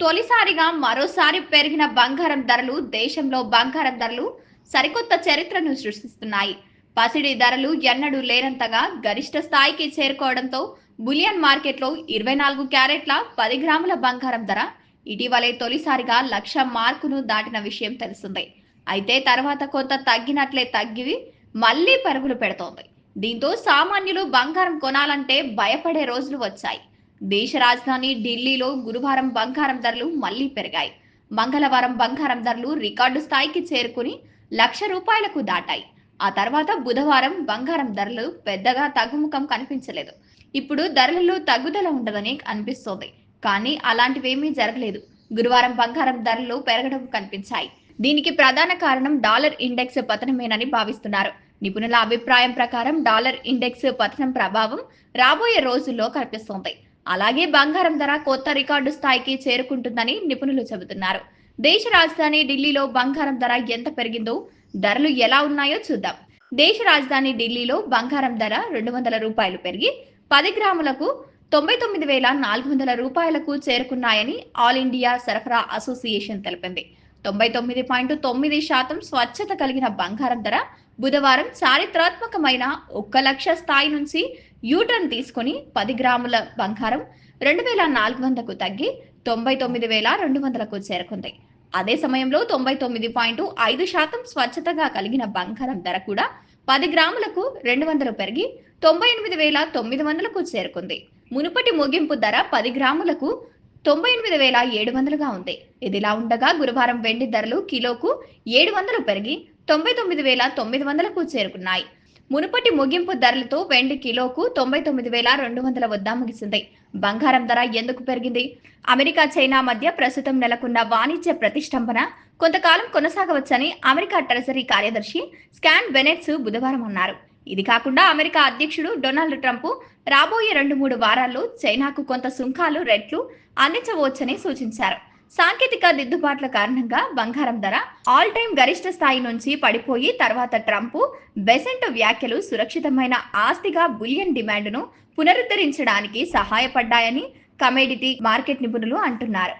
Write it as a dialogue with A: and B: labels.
A: తొలిసారిగా మరోసారి పెరిగిన బంగారం ధరలు దేశంలో బంగారం ధరలు సరికొత్త చరిత్రను సృష్టిస్తున్నాయి. పసిడి ధరలు ఎన్నడూ లేనంతగా గరిష్ట స్థాయికి చేరుకోవడంతో బులియన్ మార్కెట్లో ఇరవై నాలుగు క్యారెట్ల పది గ్రాముల బంగారం ధర ఇటీవలే తొలిసారిగా లక్ష మార్కును దాటిన విషయం తెలిసిందే అయితే తర్వాత కొంత తగ్గినట్లే తగ్గివి మళ్ళీ పరుగులు పెడుతోంది. దీంతో సామాన్యులు బంగారం కొనాలంటే భయపడే రోజులు వచ్చాయి. దేశ రాజధాని ఢిల్లీలో గురువారం బంగారం ధరలు మళ్ళీ పెరిగాయి. మంగళవారం బంగారం ధరలు రికార్డు స్థాయికి చేరుకుని లక్ష రూపాయలకు దాటాయి. ఆ తర్వాత బుధవారం బంగారం ధరలు పెద్దగా తగ్గుముఖం కనిపించలేదు. ఇప్పుడు ధరలలో తగ్గుదల ఉండదని అనిపిస్తోంది. కానీ అలాంటివేమీ జరగలేదు. గురువారం బంగారం ధరలు పెరగడం కనిపించాయి. దీనికి ప్రధాన కారణం డాలర్ ఇండెక్స్ పతనమేనని భావిస్తున్నారు. నిపుణుల అభిప్రాయం ప్రకారం డాలర్ ఇండెక్స్ పతనం ప్రభావం రాబోయే రోజుల్లో కనిపిస్తోంది. అలాగే బంగారం ధర కొత్త రికార్డు స్థాయికి చేరుకుంటుందని నిపుణులు చెబుతున్నారు. దేశ రాజధాని ఢిల్లీలో బంగారం ధర ఎంత పెరిగిందో ధరలు ఎలా ఉన్నాయో చూద్దాం. దేశ రాజధాని ఢిల్లీలో బంగారం ధర రెండు వందల రూపాయలు పెరిగి పది గ్రాములకు తొంభై తొమ్మిది వేల నాలుగు వందల రూపాయలకు చేరుకున్నాయని ఆల్ ఇండియా సరఫరా అసోసియేషన్ తెలిపింది. తొంభై తొమ్మిది పాయింట్ తొమ్మిది శాతం స్వచ్ఛత కలిగిన బంగారం ధర బుధవారం చారిత్రాత్మకమైన ఒక్క లక్ష స్థాయి నుంచి యూటర్న్ తీసుకుని పది గ్రాముల బంగారం రెండు వేల నాలుగు వందలకు తగ్గి తొంభై తొమ్మిది వేల రెండు వందలకు చేరుకుంది. అదే సమయంలో తొంభై తొమ్మిది పాయింట్ ఐదు శాతం స్వచ్ఛతగా కలిగిన బంగారం ధర కూడా పది గ్రాములకు రెండు వందలు పెరిగి తొంభై ఎనిమిది వేల తొమ్మిది వందలకు చేరుకుంది. మునుపటి ముగింపు ధర పది గ్రాములకు తొంభై ఎనిమిది వేల ఏడు వందలుగా ఉంది. ఇదిలా ఉండగా గురువారం వెండి ధరలు కిలోకు ఏడు వందలు పెరిగి తొంభై తొమ్మిది వేల తొమ్మిది వందలకు చేరుకున్నాయి. మునుపటి ముగింపు ధరలతో వెండి కిలోకు తొంభై తొమ్మిది వేల రెండు వందల వద్ద ముగిసింది. బంగారం ధర ఎందుకు పెరిగింది? అమెరికా చైనా మధ్య ప్రస్తుతం నెలకొన్న వాణిజ్య ప్రతిష్టంభన కొంతకాలం కొనసాగవచ్చని అమెరికా ట్రెజరీ కార్యదర్శి స్కాన్ బెనెట్స్ బుధవారం అన్నారు. ఇది కాకుండా అమెరికా అధ్యక్షుడు డొనాల్డ్ ట్రంప్ రాబోయే రెండు మూడు వారాల్లో చైనాకు కొంత సుంకాలు రెట్లు అందించవచ్చని సూచించారు. సాంకేతిక దిద్దుబాట్ల కారణంగా బంగారం ధర ఆల్ టైమ్ గరిష్ట స్థాయి నుంచి పడిపోయి తర్వాత ట్రంప్ బెసెంట్ వ్యాఖ్యలు సురక్షితమైన ఆస్తిగా బులియన్ డిమాండ్ను పునరుద్ధరించడానికి సహాయపడ్డాయని కమోడిటీ మార్కెట్ నిపుణులు అంటున్నారు.